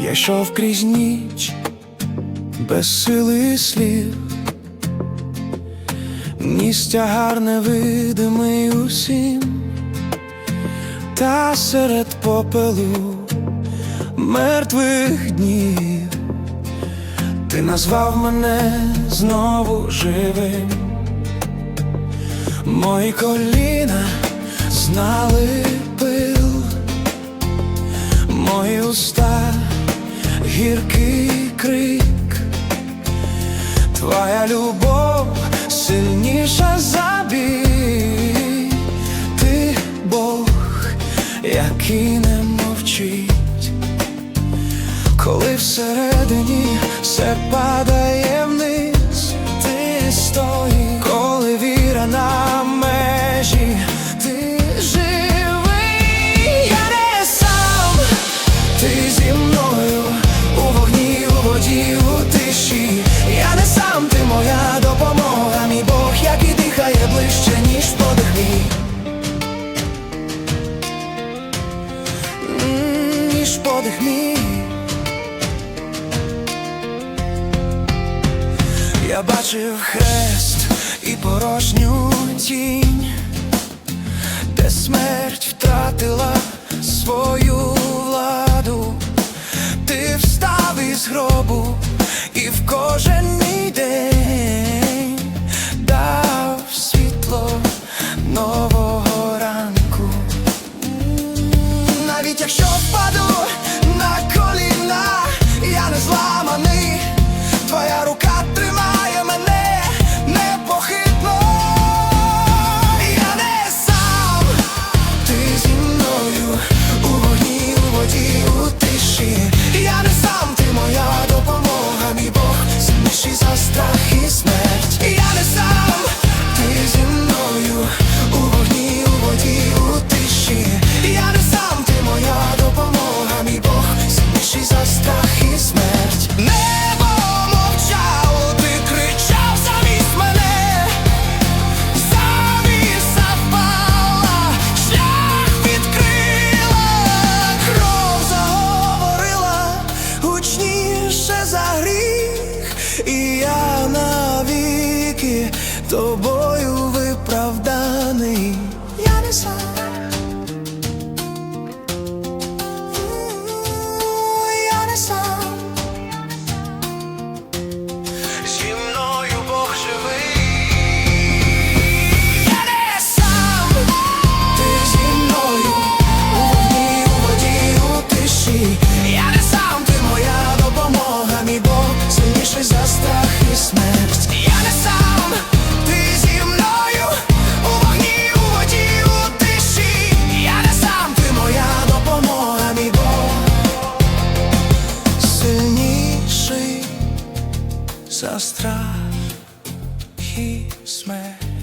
Я йшов крізь ніч без сили слів, Ніс тягар невидимий усім, та серед попелу мертвих днів. Ти назвав мене знову живим, мої коліна знали пил, мої уста гіркий крик, твоя любов сильніша за біль. ти Бог, який не мовчить, коли всередині все падає. подих мій Я бачив хрест і порожню тінь, де смерть втратила свою владу, ти встав із гробу і в кожен мій день. тобою виправданий. Я не знаю. страх і смерть.